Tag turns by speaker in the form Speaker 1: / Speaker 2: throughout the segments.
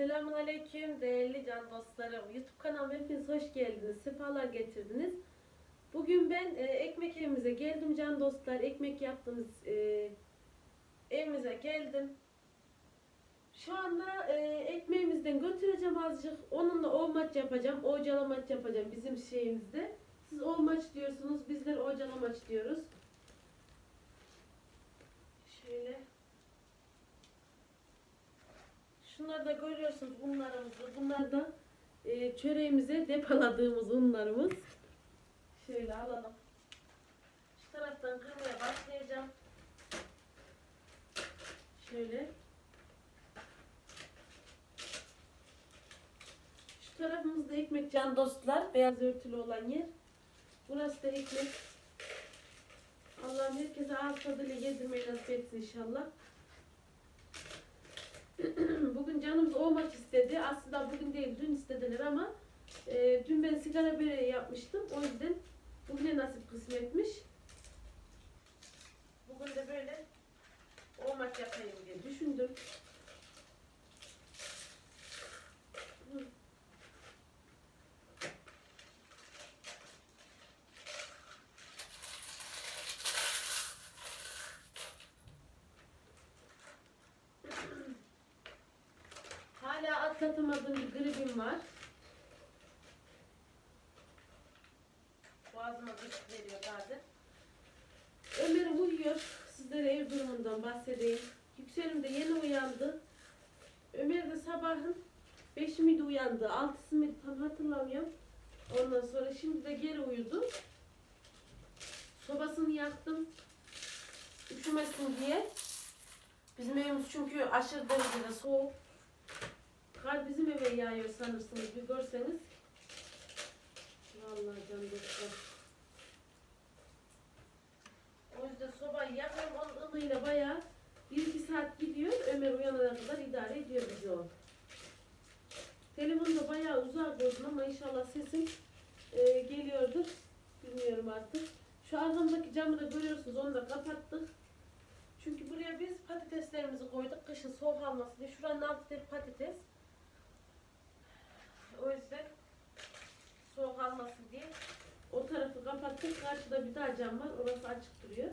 Speaker 1: Selamun Aleyküm değerli can dostlarım. YouTube kanalıma hepiniz hoş geldiniz. Sefalar getirdiniz. Bugün ben e, ekmek evimize geldim can dostlar. Ekmek yaptığımız e, evimize geldim. Şu anda e, ekmeğimizden götüreceğim azıcık. Onunla olmaç yapacağım. Ocalamaç yapacağım bizim şeyimizde. Siz olmaç diyorsunuz. Bizler ocalamaç diyoruz. Şöyle. Şunları da görüyorsunuz unlarımızı. Bunlar da e, çöreğimize depoladığımız unlarımız. Şöyle alalım. Şu taraftan kırmaya başlayacağım. Şöyle. Şu tarafımızda ekmek can dostlar. Beyaz örtülü olan yer. Burası da ekmek. Allah'ım herkese ağız tadıyla yedirmeyi nasip etsin inşallah. bugün canımız olmak istedi. Aslında bugün değil dün istediler ama e, dün ben sigara böreği yapmıştım. O yüzden bugüne nasip kısmetmiş. Bugün de böyle olmak yapayım diye düşündüm. Atlatamadığım bir gribim var. Boğazıma gıcık veriyor bazen. Ömer uyuyor. Sizlere ev durumundan bahsedeyim. Yükselim de yeni uyandı. Ömer de sabahın 5 miydi uyandı, 6'sı mıydı tam hatırlamıyorum. Ondan sonra şimdi de geri uyudu. Sobasını yaktım. Üşümesin diye. Bizim evimiz çünkü aşırı derecede soğuk. Kar bizim eve yağıyor sanırsınız bir görseniz. Vallahi can dostlar. O yüzden sobayı yakıyorum onun ılığıyla bayağı bir iki saat gidiyor. Ömer uyanana kadar idare ediyor bizi o. Telefonu da bayağı uzak koydum ama inşallah sesim e, geliyordur. Bilmiyorum artık. Şu arkamdaki camı da görüyorsunuz onu da kapattık. Çünkü buraya biz patateslerimizi koyduk. Kışın soğuk almasın diye. Şuranın altı patates. O yüzden soğuk almasın diye o tarafı kapattık. Karşıda bir daha cam var. Orası açık duruyor.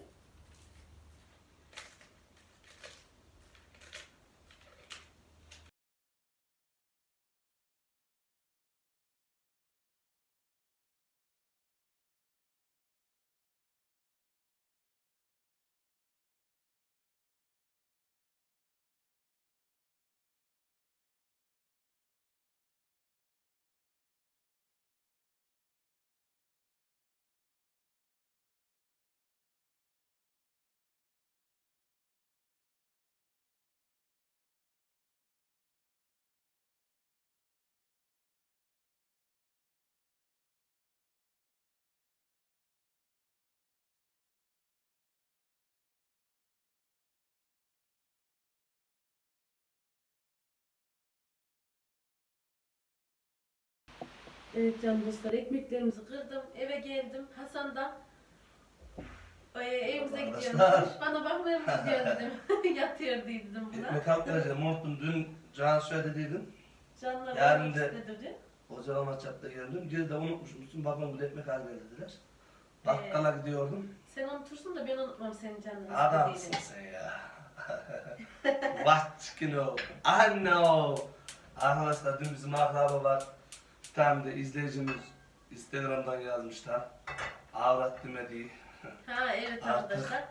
Speaker 1: Evet can dostlar ekmeklerimizi kırdım. Eve geldim. Hasan da e, evimize gidiyormuş. Bana bakmaya mı gidiyor dedim. Yatıyor dedim buna.
Speaker 2: Ekmek attıracağım unuttum dün Can söylediydim.
Speaker 1: Canlar
Speaker 2: Yarın de-
Speaker 1: dedi.
Speaker 2: Ocağıma çapta geldim. Geri de unutmuşmuşsun. Babam bu ekmek almaya dediler. Bakkala gidiyordum.
Speaker 1: Sen unutursun da ben unutmam senin canını
Speaker 2: Adamsın
Speaker 1: istediğini.
Speaker 2: sen ya. What you know? I know. Arkadaşlar dün bizim akraba var. Bir tane de izleyicimiz Instagram'dan yazmışlar. Avrat demediği.
Speaker 1: Ha evet
Speaker 2: Artık-
Speaker 1: arkadaşlar.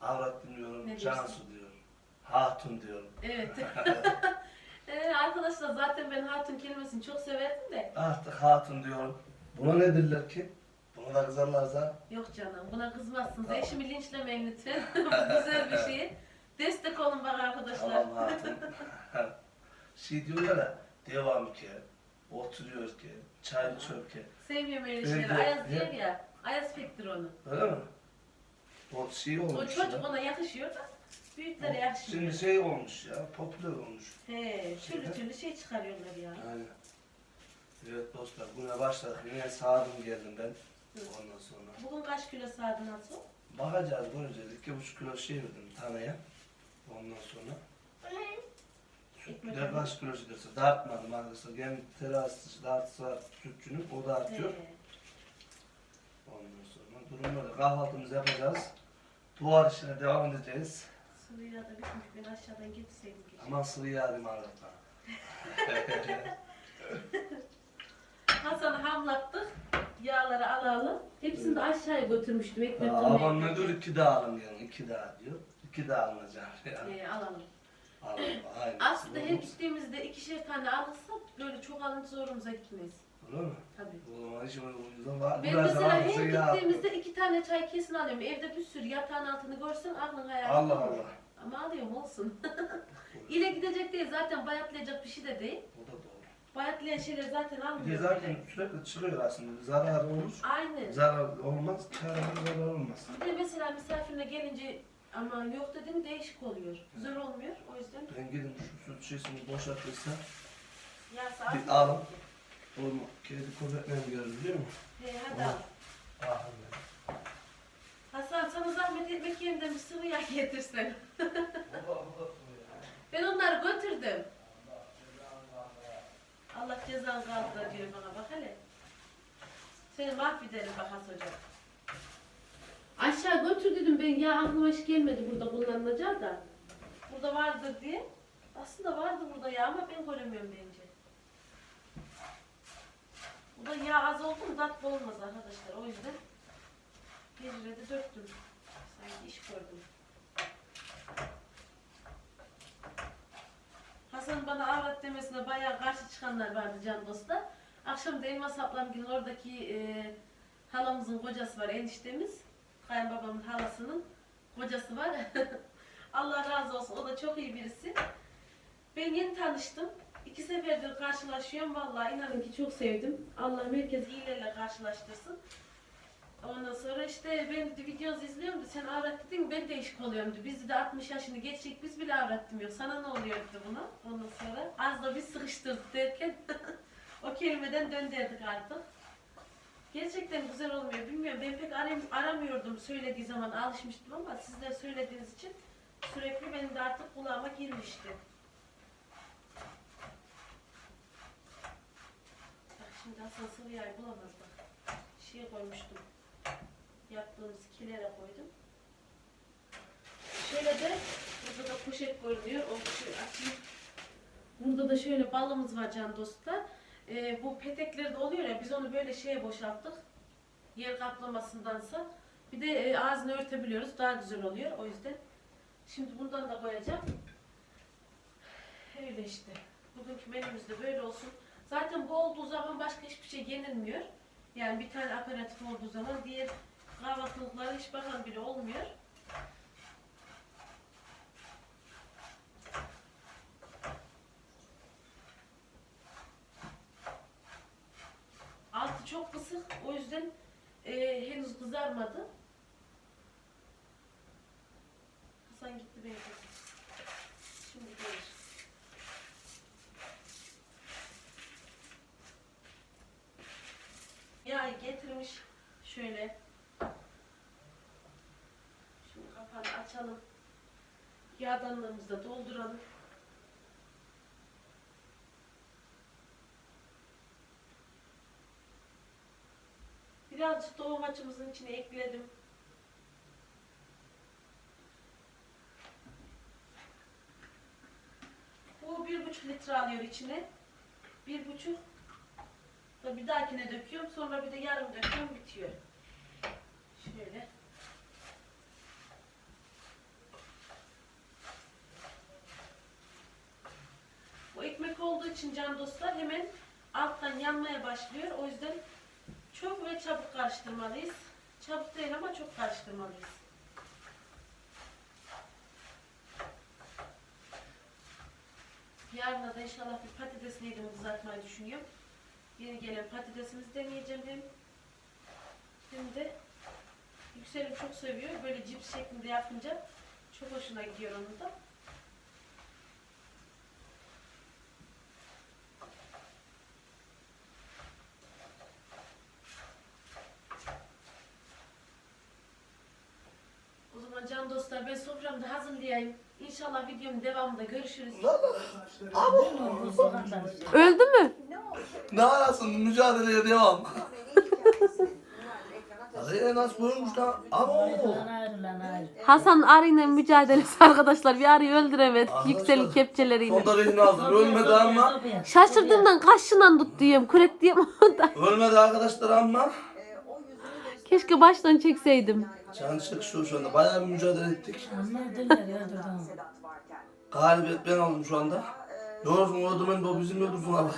Speaker 2: Avrat dinliyorum.
Speaker 1: Ne diyorsun?
Speaker 2: Cansu diyorum. Hatun diyorum.
Speaker 1: Evet. Ee, arkadaşlar zaten ben hatun kelimesini çok severdim de.
Speaker 2: Artık hatun diyorum. Buna ne derler ki? Buna da kızarlarsa
Speaker 1: Yok canım buna kızmazsınız.
Speaker 2: Tamam.
Speaker 1: Eşimi linçlemeyin lütfen. Bu güzel bir şey. Destek olun bana arkadaşlar.
Speaker 2: tamam hatun. şey diyorlar ya devam ki, oturuyor ki, çay içiyor ki.
Speaker 1: Sevmiyorum öyle şeyleri. Ayaz diyor ya. Ayaz pektir onu.
Speaker 2: Öyle mi? O şey olmuş
Speaker 1: O çocuk
Speaker 2: ya.
Speaker 1: ona yakışıyor da büyüklere
Speaker 2: O
Speaker 1: yakışmıyor.
Speaker 2: Şimdi şey olmuş ya, popüler olmuş.
Speaker 1: He, türlü türlü şey çıkarıyorlar ya.
Speaker 2: Aynen. Evet dostlar, buna başladık. Yine sağdım geldim ben. Ondan sonra.
Speaker 1: Bugün kaç kilo sağdın nasıl?
Speaker 2: Bakacağız, göreceğiz. İki buçuk kilo şey verdim taneye. Ondan sonra. Kilo giderse dartmadım arkadaşlar. Hem terası dartısı var sütçünün o da artıyor.
Speaker 1: He.
Speaker 2: Ondan sonra durum böyle. Kahvaltımızı yapacağız. Duvar işine devam edeceğiz.
Speaker 1: Sıvı yağ da bitmiş. Ben aşağıdan getirseydim keşke.
Speaker 2: Ama sıvı yağ değil arkadaşlar.
Speaker 1: Hasan'ı hamlattık. Yağları alalım. Hepsini de aşağıya götürmüştüm. Ekmek kırmaya
Speaker 2: ne diyor? İki dağ alın yani. iki dağ diyor. İki dağ alınacak. Yani.
Speaker 1: Ee, alalım. Aslında her gittiğimizde ikişer tane alırsak böyle çok alınca zorumuza gitmez.
Speaker 2: Olur mu?
Speaker 1: Tabii.
Speaker 2: O zaman işim uyudan var.
Speaker 1: Ben mesela her gittiğimizde iki tane çay kesin alıyorum. Evde bir sürü yatağın altını görsen aklın hayal.
Speaker 2: Allah Allah.
Speaker 1: Ama alıyorum olsun. İle gidecek değil zaten bayatlayacak bir şey de değil.
Speaker 2: O da doğru.
Speaker 1: Bayatlayan şeyler zaten
Speaker 2: Bir de
Speaker 1: almıyor.
Speaker 2: zaten sürekli çıkıyor aslında. Zarar olur.
Speaker 1: Aynen.
Speaker 2: Zarar olmaz. Kararlı zarar olmaz.
Speaker 1: Bir de mesela misafirine gelince ama yok dedim değişik oluyor. Güzel olmuyor. O yüzden
Speaker 2: Ben gidin şu süt şişesini boşaltırsa
Speaker 1: yağsa
Speaker 2: Bir
Speaker 1: az
Speaker 2: alın. oğlum kedi mi görür biliyor musun?
Speaker 1: He hadi al.
Speaker 2: Ah
Speaker 1: Hasan sana zahmet etmek yerine bir sıvı yağ getirsen. Ben onları götürdüm. Allah cezanı kaldır diyor bana bak hele. Seni mahvederim bak Hasan hocam. Aşağı götür dedim ben ya aklıma hiç gelmedi burada kullanılacak da. Burada vardır diye. Aslında vardı burada ya ama ben göremiyorum bence. Bu da yağ az oldu mu tatlı olmaz arkadaşlar o yüzden. Bir de döktüm. Sanki iş gördüm. Hasan bana avrat demesine bayağı karşı çıkanlar vardı can dostlar. Akşam da Elmas ablamgilin oradaki e, halamızın kocası var eniştemiz. Kayınbabamın halasının kocası var. Allah razı olsun o da çok iyi birisi. Ben yeni tanıştım. İki seferdir karşılaşıyorum. Vallahi inanın ki çok sevdim. Allah herkes iyilerle karşılaştırsın. Ondan sonra işte ben de videonuzu izliyorum da sen avrat dedin ben değişik oluyorum dedi. Biz de 60 yaşını geçecek biz bile avrat demiyor. Sana ne oluyor dedi buna. Ondan sonra az da biz sıkıştırdık derken o kelimeden döndürdük artık. Gerçekten güzel olmuyor. Bilmiyorum ben pek aram, aramıyordum söylediği zaman alışmıştım ama sizler söylediğiniz için sürekli benim de artık kulağıma girmişti. Bak şimdi Hasan yağ bulamaz bak. Şeye koymuştum. Yaptığımız kilere koydum. Şöyle de burada da poşet görünüyor. Onu şöyle açayım. Burada da şöyle balımız var can dostlar. Ee, bu peteklerde oluyor ya biz onu böyle şeye boşalttık. Yer kaplamasındansa. Bir de e, ağzını örtebiliyoruz. Daha güzel oluyor. O yüzden. Şimdi bundan da koyacağım. Öyle işte. Bugünkü menümüz de böyle olsun. Zaten bu olduğu zaman başka hiçbir şey yenilmiyor. Yani bir tane aperatif olduğu zaman diğer kahvaltılıklara hiç bakan bile olmuyor. Kısık. O yüzden e, henüz kızarmadı. Hasan gitti benim. Şimdi gelir. Yağı getirmiş. Şöyle. Şimdi kapağını açalım. Yağdanlığımızı da dolduralım. Birazcık doğum açımızın içine ekledim. Bu bir buçuk litre alıyor içine. Bir buçuk. Da bir dahakine döküyorum. Sonra bir de yarım döküyorum. Bitiyor. Şöyle. Bu ekmek olduğu için can dostlar hemen alttan yanmaya başlıyor. O yüzden çok ve çabuk karıştırmalıyız. Çabuk değil ama çok karıştırmalıyız. Yarın da inşallah bir patates yedim kızartmayı düşünüyorum. Yeni gelen patatesimizi deneyeceğim hem. Hem de Yükselim çok seviyor. Böyle cips şeklinde yapınca çok hoşuna gidiyor onun da. Hazırlayayım.
Speaker 3: İnşallah videomun devamında görüşürüz.
Speaker 1: Öldü mü?
Speaker 2: Ne arasın mücadeleye devam. Hadi nasıl buyurmuş lan? Ama
Speaker 1: Hasan arıyla mücadelesi arkadaşlar. Bir arıyı öldüremedi. Yükselin kepçeleriyle.
Speaker 2: Sonunda rehin aldım. Ölmedi ama.
Speaker 1: Şaşırdığımdan kaşından tut diyeyim. Kürek diyeyim.
Speaker 2: Ölmedi arkadaşlar ama.
Speaker 1: Keşke baştan çekseydim.
Speaker 2: Can çıkışıyor şu anda. Bayağı bir mücadele ettik.
Speaker 4: Ama öldüler öldürdüm.
Speaker 2: Galibiyet ben aldım şu anda. Doğrusu öldürmen bu bizim öldürsün abi.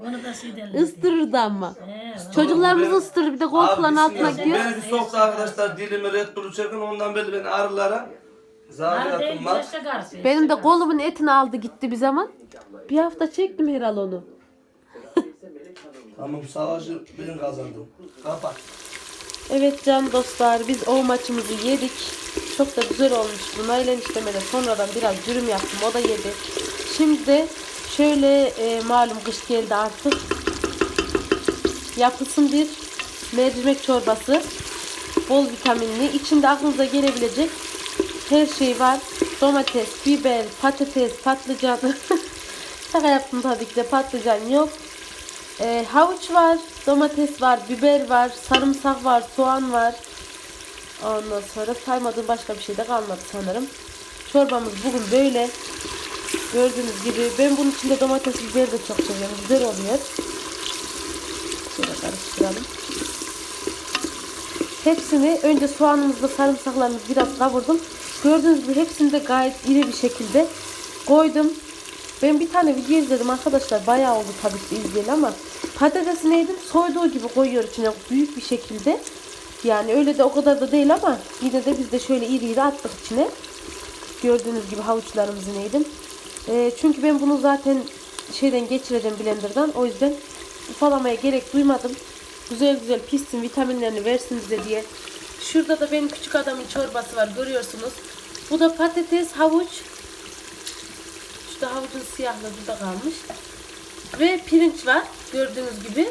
Speaker 4: Onu da
Speaker 1: ama.
Speaker 4: He,
Speaker 1: Çocuklarımızı ısırır bir de koltukların altına gidiyor.
Speaker 2: Beni bir soktu arkadaşlar dilimi Red Bull'u çekin ondan beri beni ağrılara var.
Speaker 4: Karşı.
Speaker 1: Benim de kolumun etini aldı gitti bir zaman. Bir hafta çektim herhal onu.
Speaker 2: Tamam savaşı ben kazandım. Kapat.
Speaker 1: Evet can dostlar biz o maçımızı yedik. Çok da güzel olmuştu. Nail enişteme de sonradan biraz dürüm yaptım. O da yedi. Şimdi de şöyle e, malum kış geldi artık. Yapılsın bir mercimek çorbası. Bol vitaminli. İçinde aklınıza gelebilecek her şey var. Domates, biber, patates, patlıcan. Şaka yaptım tabii ki de patlıcan yok. E, havuç var, domates var, biber var, sarımsak var, soğan var. Ondan sonra saymadığım başka bir şey de kalmadı sanırım. Çorbamız bugün böyle. Gördüğünüz gibi ben bunun içinde domates, biber de çok seviyorum. Güzel oluyor. Şöyle karıştıralım. Hepsini önce soğanımızla sarımsaklarımızı biraz kavurdum. Gördüğünüz gibi hepsini de gayet iri bir şekilde koydum. Ben bir tane video izledim arkadaşlar. Bayağı oldu tabii ki izleyeli ama patatesi neydim? Soyduğu gibi koyuyor içine büyük bir şekilde. Yani öyle de o kadar da değil ama yine de biz de şöyle iri iri attık içine. Gördüğünüz gibi havuçlarımızı neydim? Ee, çünkü ben bunu zaten şeyden geçireceğim blenderdan. O yüzden ufalamaya gerek duymadım. Güzel güzel pişsin, vitaminlerini versin bize diye. Şurada da benim küçük adamın çorbası var görüyorsunuz. Bu da patates, havuç, Şurada havucun siyahlığı burada kalmış. Ve pirinç var gördüğünüz gibi.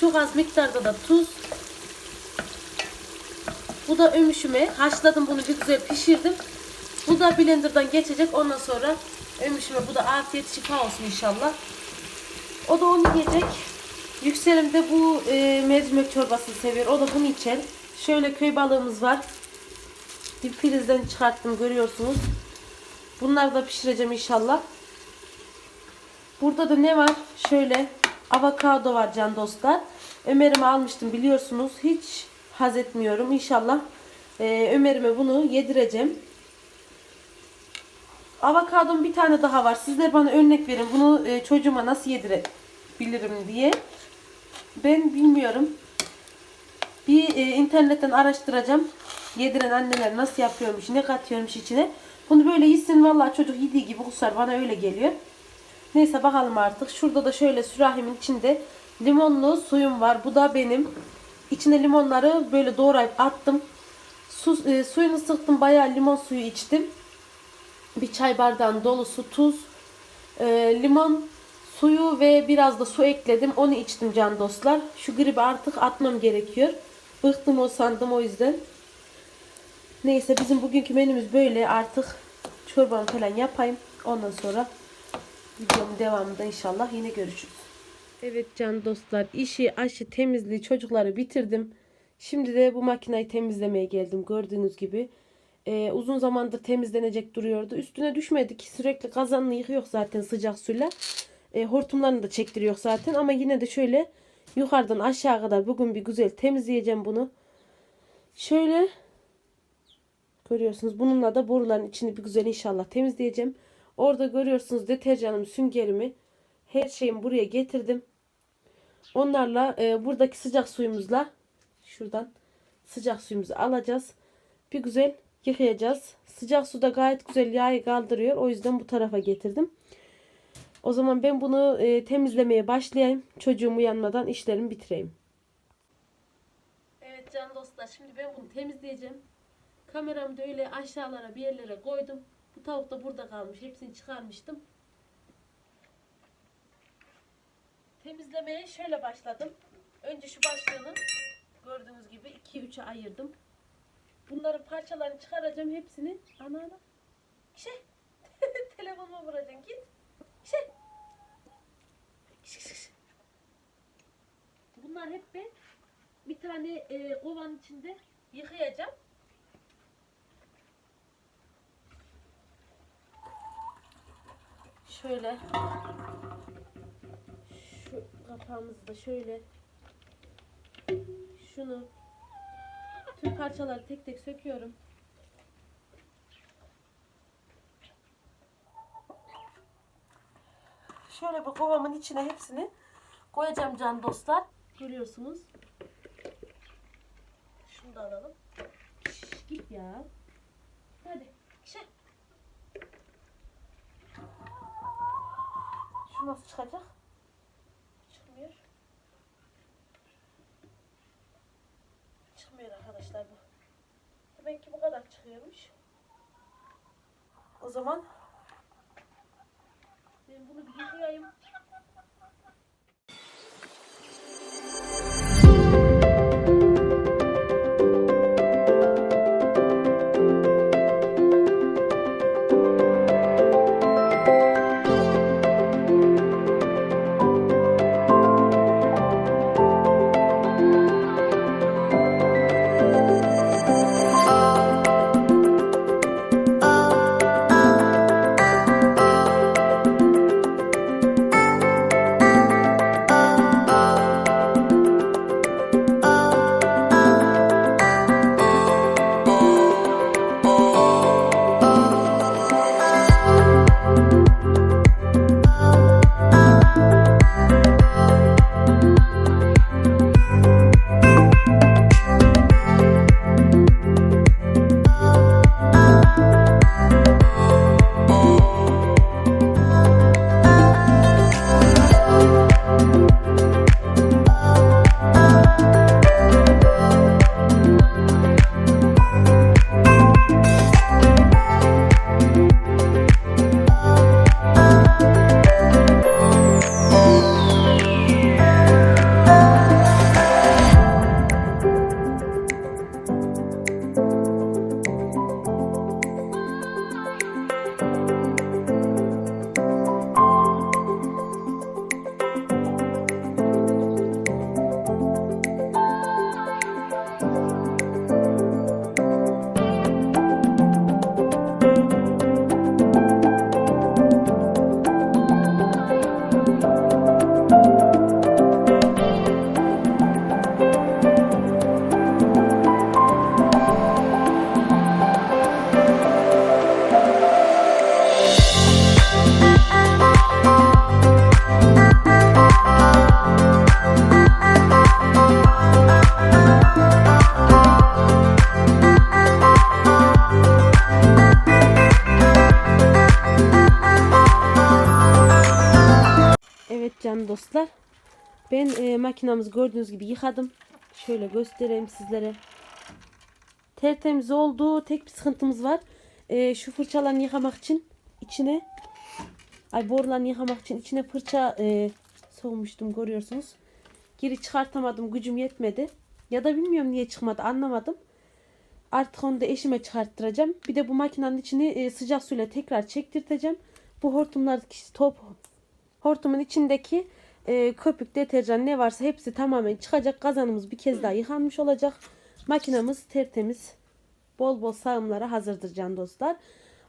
Speaker 1: Çok az miktarda da tuz. Bu da ömüşüme. Haşladım bunu bir güzel pişirdim. Bu da blenderdan geçecek. Ondan sonra ömüşüme bu da afiyet şifa olsun inşallah. O da onu yiyecek. Yükselim de bu e, mercimek çorbasını seviyor. O da bunu içer. Şöyle köy balığımız var. Bir prizden çıkarttım görüyorsunuz. Bunları da pişireceğim inşallah. Burada da ne var? Şöyle avokado var can dostlar. Ömer'ime almıştım biliyorsunuz. Hiç haz etmiyorum. İnşallah e, Ömer'ime bunu yedireceğim. Avokadom bir tane daha var. Sizler bana örnek verin. Bunu e, çocuğuma nasıl yedirebilirim diye. Ben bilmiyorum. Bir e, internetten araştıracağım. Yediren anneler nasıl yapıyormuş, ne katıyormuş içine. Bunu böyle yesin vallahi çocuk yediği gibi kusar. Bana öyle geliyor. Neyse bakalım artık. Şurada da şöyle sürahimin içinde limonlu suyum var. Bu da benim. İçine limonları böyle doğrayıp attım. Su, e, suyunu sıktım. Bayağı limon suyu içtim. Bir çay bardağın dolusu tuz, e, limon suyu ve biraz da su ekledim. Onu içtim can dostlar. Şu gribi artık atmam gerekiyor. Bıktım o sandım o yüzden. Neyse bizim bugünkü menümüz böyle. Artık çorbamı falan yapayım. Ondan sonra videomun devamında inşallah yine görüşürüz. Evet can dostlar işi aşı temizliği çocukları bitirdim. Şimdi de bu makineyi temizlemeye geldim gördüğünüz gibi. Ee, uzun zamandır temizlenecek duruyordu. Üstüne düşmedik. Sürekli kazanını yıkıyor zaten sıcak suyla. Ee, hortumlarını da çektiriyor zaten ama yine de şöyle yukarıdan aşağı kadar bugün bir güzel temizleyeceğim bunu. Şöyle Görüyorsunuz. Bununla da boruların içini bir güzel inşallah temizleyeceğim. Orada görüyorsunuz deterjanımı, süngerimi, her şeyimi buraya getirdim. Onlarla e, buradaki sıcak suyumuzla şuradan sıcak suyumuzu alacağız. Bir güzel yıkayacağız. Sıcak suda gayet güzel yağı kaldırıyor. O yüzden bu tarafa getirdim. O zaman ben bunu e, temizlemeye başlayayım. Çocuğum uyanmadan işlerimi bitireyim. Evet can dostlar şimdi ben bunu temizleyeceğim. Kameramı da öyle aşağılara bir yerlere koydum. Bu tavuk da burada kalmış. Hepsini çıkarmıştım. Temizlemeye şöyle başladım. Önce şu başlığını gördüğünüz gibi 2-3'e ayırdım. bunların parçalarını çıkaracağım hepsini. Ana ana. Şey. Telefonuma vuracaksın git. Şey. Bunlar hep ben bir tane e, kovanın içinde yıkayacağım. Şöyle şu kapağımızı da şöyle şunu tüm parçaları tek tek söküyorum.
Speaker 3: Şöyle bir kovamın içine hepsini koyacağım can dostlar.
Speaker 1: Görüyorsunuz. Şunu da alalım. Şş, git ya. Hadi. Şey.
Speaker 3: Şu nasıl çıkacak?
Speaker 1: Çıkmıyor. Çıkmıyor arkadaşlar bu. Demek ki bu kadar çıkıyormuş.
Speaker 3: O zaman
Speaker 1: Ben bunu bir yıkayayım. Ben e, makinamızı gördüğünüz gibi yıkadım. Şöyle göstereyim sizlere. Tertemiz oldu. Tek bir sıkıntımız var. E, şu fırçalarını yıkamak için içine ay borularını yıkamak için içine fırça e, soğumuştum görüyorsunuz. Geri çıkartamadım. Gücüm yetmedi. Ya da bilmiyorum niye çıkmadı anlamadım. Artık onu da eşime çıkarttıracağım. Bir de bu makinenin içini e, sıcak suyla tekrar çektirteceğim. Bu hortumlardaki top hortumun içindeki e, köpük, deterjan ne varsa hepsi tamamen çıkacak. Kazanımız bir kez daha yıkanmış olacak. Makinamız tertemiz. Bol bol sağımlara hazırdır can dostlar.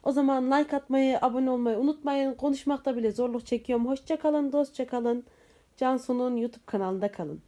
Speaker 1: O zaman like atmayı, abone olmayı unutmayın. Konuşmakta bile zorluk çekiyorum. Hoşça kalın, dostça kalın. Cansu'nun YouTube kanalında kalın.